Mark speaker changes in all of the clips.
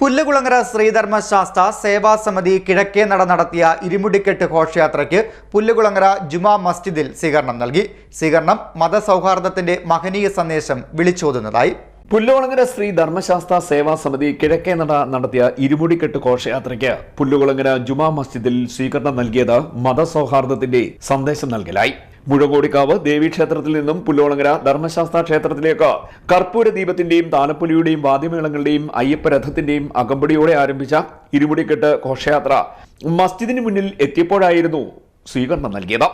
Speaker 1: പുല്ലുകുളങ്ങര ശ്രീധർമ്മശാസ്ത്ര സേവാ സമിതി കിഴക്കേ നട നടത്തിയ ഇരുമുടിക്കെട്ട് ഘോഷയാത്രയ്ക്ക് പുല്ലുകുളങ്ങര ജുമാ മസ്ജിദിൽ സ്വീകരണം നൽകി. സ്വീകരണം മതസൗഹാർദ്ദത്തിന്റെ മഹനീയ സന്ദേശം വിളിച്ചോതുന്നതായി.
Speaker 2: പുല്ലുകുളങ്ങര ശ്രീ ധർമ്മശാസ്ത്ര സേവാ സമിതി കിഴക്കേ നട നടത്തിയ ഇരുമുടിക്കെട്ട് ഘോഷയാത്രയ്ക്ക് പുല്ലുകുളങ്ങര ജുമാ മസ്ജിദിൽ സ്വീകരണം നൽകിയത് മതസൗഹാർദ്ദത്തിന്റെ സന്ദേശം നൽകലായി. മുഴങ്ങോടിക്കാവ് ദേവീക്ഷേത്രത്തിൽ നിന്നും പുല്ലോളങ്ങര ധർമ്മശാസ്ത്ര ക്ഷേത്രത്തിലേക്ക് കർപ്പൂര ദീപത്തിന്റെയും താലപ്പൊലിയുടെയും വാദ്യമേളങ്ങളുടെയും അയ്യപ്പരഥത്തിന്റെയും അകമ്പടിയോടെ ആരംഭിച്ച ഇരുമുടിക്കെട്ട് ഘോഷയാത്ര മസ്ജിദിന് മുന്നിൽ എത്തിയപ്പോഴായിരുന്നു സ്വീകരണം നൽകിയത്.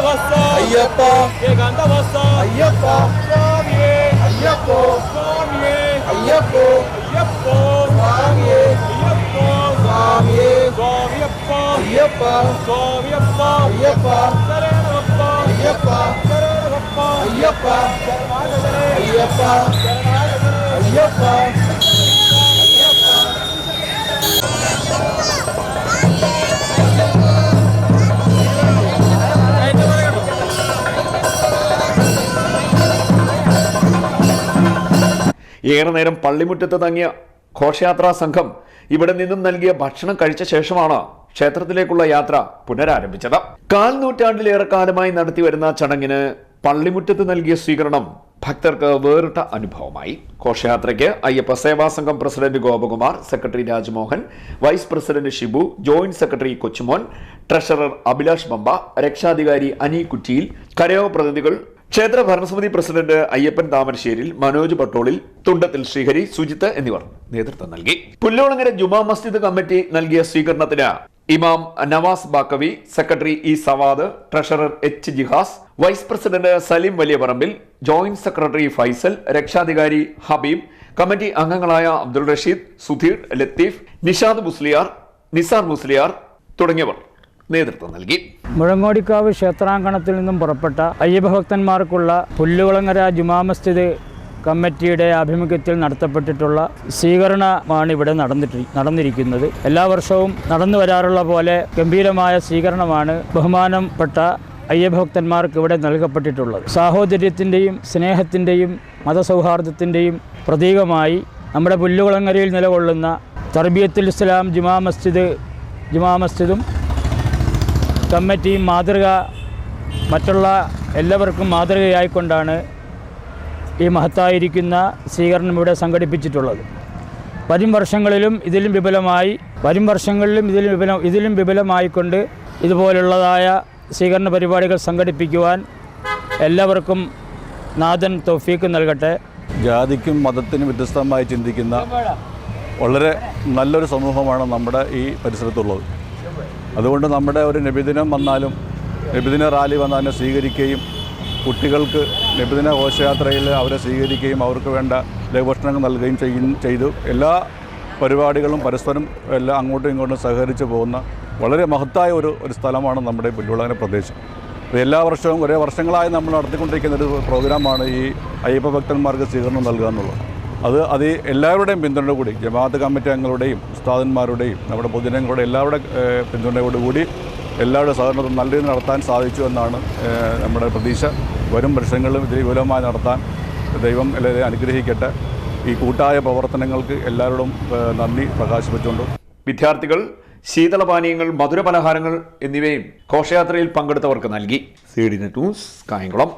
Speaker 3: கந்தவசா.
Speaker 4: ஐயப்பா.
Speaker 3: ஏ
Speaker 4: கந்தவசா.
Speaker 3: ஐயப்பா.
Speaker 4: சுவாமியே.
Speaker 3: ஐயப்போ.
Speaker 4: சுவாமியே.
Speaker 3: ஐயப்போ.
Speaker 4: ஐயப்போ.
Speaker 3: சுவாமியே.
Speaker 4: ஐயப்போ.
Speaker 3: சுவாமியே.
Speaker 4: சுவாமியப்பா.
Speaker 3: ஐயப்பா.
Speaker 4: சுவாமியப்பா.
Speaker 3: ஐயப்பா.
Speaker 4: சரணப்பா
Speaker 3: ஐயப்பா.
Speaker 4: சரணப்பா
Speaker 3: ஐயப்பா.
Speaker 4: ஐயப்பா.
Speaker 3: ஐயப்பா.
Speaker 2: ഏറെ നേരം പള്ളിമുറ്റത്ത് തങ്ങിയ ഘോഷയാത്രാ സംഘം ഇവിടെ നിന്നും നൽകിയ ഭക്ഷണം കഴിച്ച ശേഷമാണ് ക്ഷേത്രത്തിലേക്കുള്ള യാത്ര പുനരാരംഭിച്ചത്. കാൽ നൂറ്റാണ്ടിലേറെ കാലമായി നടത്തിവരുന്ന ചടങ്ങിന് പള്ളിമുറ്റത്ത് നൽകിയ സ്വീകരണം ഭക്തർക്ക് വേറിട്ട അനുഭവമായി. ഘോഷയാത്രയ്ക്ക് Ayyappa Seva Sangham president Gopakumar secretary Rajmohan vice president Shibu joint secretary Kochumon treasurer Abhilash Bampa രക്ഷാധികാരി അനി കുറ്റിയിൽ കരയോ പ്രതിനിധികൾ ക്ഷേത്ര ഭരണസമിതി പ്രസിഡന്റ് അയ്യപ്പൻ താമരശ്ശേരിൽ മനോജ് പട്ടോളിൽ തുണ്ടത്തിൽ ശ്രീഹരി സുജിത്ത് എന്നിവർ നേതൃത്വം നൽകി. പുല്ലോളങ്ങര ജുമാ മസ്ജിദ് കമ്മിറ്റി നൽകിയ സ്വീകരണത്തിന് ഇമാം Nawas Baqavi secretary E Sawad treasurer H Jihas vice president Saleem വലിയപറമ്പിൽ ജോയിന്റ് സെക്രട്ടറി ഫൈസൽ രക്ഷാധികാരി ഹബീബ് കമ്മിറ്റി അംഗങ്ങളായ അബ്ദുൾ റഷീദ് സുധീർ ലത്തീഫ് നിഷാദ് മുസ്ലിയാർ നിസാർ മുസ്ലിയാർ തുടങ്ങിയവർ. നേതൃത്വം നൽകി.
Speaker 5: മുഴങ്ങോടിക്കാവ് ക്ഷേത്രാങ്കണത്തിൽ നിന്നും പുറപ്പെട്ട അയ്യപ്പഭക്തന്മാർക്കുള്ള പുല്ലുകുളങ്ങര ജുമാ മസ്ജിദ് കമ്മിറ്റിയുടെ ആഭിമുഖ്യത്തിൽ നടത്തപ്പെട്ടിട്ടുള്ള സ്വീകരണമാണ് ഇവിടെ നടന്നിട്ട് നടന്നിരിക്കുന്നത്. എല്ലാ വർഷവും നടന്നു വരാറുള്ള പോലെ ഗംഭീരമായ സ്വീകരണമാണ് ബഹുമാനപ്പെട്ട അയ്യഭക്തന്മാർക്ക് ഇവിടെ നൽകപ്പെട്ടിട്ടുള്ളത്. സാഹോദര്യത്തിന്റെയും സ്നേഹത്തിന്റെയും മതസൗഹാർദ്ദത്തിന്റെയും പ്രതീകമായി നമ്മുടെ പുല്ലുകുളങ്ങരയിൽ നിലകൊള്ളുന്ന തർബിയത്തുൽ ഇസ്ലാം ജുമാ മസ്ജിദ് ജുമാ മസ്ജിദും കമ്മിറ്റിയും മാതൃക മറ്റുള്ള എല്ലാവർക്കും മാതൃകയായിക്കൊണ്ടാണ് ഈ മഹത്തായിരിക്കുന്ന സ്വീകരണം ഇവിടെ സംഘടിപ്പിച്ചിട്ടുള്ളത്. വരും വർഷങ്ങളിലും ഇതിലും വിപുലമായി വരും വർഷങ്ങളിലും ഇതിലും വിപുലം ഇതിലും വിപുലമായിക്കൊണ്ട് ഇതുപോലുള്ളതായ സ്വീകരണ പരിപാടികൾ സംഘടിപ്പിക്കുവാൻ എല്ലാവർക്കും നാഥൻ തൗഫീക്ക് നൽകട്ടെ.
Speaker 6: ജാതിക്കും മതത്തിനും വ്യത്യസ്തമായി ചിന്തിക്കുന്ന വളരെ നല്ലൊരു സമൂഹമാണ് നമ്മുടെ ഈ പരിസരത്തുള്ളത്. അതുകൊണ്ട് നമ്മുടെ ഒരു നബിദിനം വന്നാലും നബിദിന റാലി വന്നാലും സ്വീകരിക്കുകയും കുട്ടികൾക്ക് നബിദിന ഘോഷയാത്രയിൽ അവരെ സ്വീകരിക്കുകയും അവർക്ക് വേണ്ട ലഘുഭക്ഷണങ്ങൾ നൽകുകയും ചെയ്യും ചെയ്തു. എല്ലാ പരിപാടികളും പരസ്പരം എല്ലാം അങ്ങോട്ടും ഇങ്ങോട്ടും സഹകരിച്ച് പോകുന്ന വളരെ മഹത്തായ ഒരു ഒരു സ്ഥലമാണ് നമ്മുടെ പുല്ലുളങ്ങര പ്രദേശം. അപ്പോൾ എല്ലാ വർഷവും ഒരേ വർഷങ്ങളായി നമ്മൾ നടത്തിക്കൊണ്ടിരിക്കുന്ന ഒരു പ്രോഗ്രാമാണ് ഈ അയ്യപ്പ ഭക്തന്മാർക്ക് സ്വീകരണം നൽകുക എന്നുള്ളത്. അത് അത് എല്ലാവരുടെയും പിന്തുണ കൂടി ജമാഅത്ത് കമ്മിറ്റി അംഗങ്ങളുടെയും ഉസ്താദന്മാരുടെയും നമ്മുടെ പൊതുജനങ്ങളുടെ എല്ലാവരുടെ പിന്തുണയോടു പിന്തുണയോടുകൂടി എല്ലാവരുടെ സഹകരണത്തിൽ നല്ല രീതിയിൽ നടത്താൻ സാധിച്ചു എന്നാണ് നമ്മുടെ പ്രതീക്ഷ. വരും വർഷങ്ങളിലും ഇതിൽ വിപുലമായി നടത്താൻ ദൈവം എല്ലാവരെയും അനുഗ്രഹിക്കട്ടെ. ഈ കൂട്ടായ പ്രവർത്തനങ്ങൾക്ക് എല്ലാവരോടും നന്ദി പ്രകാശിപ്പിച്ചുകൊണ്ട്.
Speaker 2: വിദ്യാർത്ഥികൾ ശീതളപാനീയങ്ങൾ മധുരപലഹാരങ്ങൾ എന്നിവയും ഘോഷയാത്രയിൽ പങ്കെടുത്തവർക്ക് നൽകി. C D news Kayamkulam.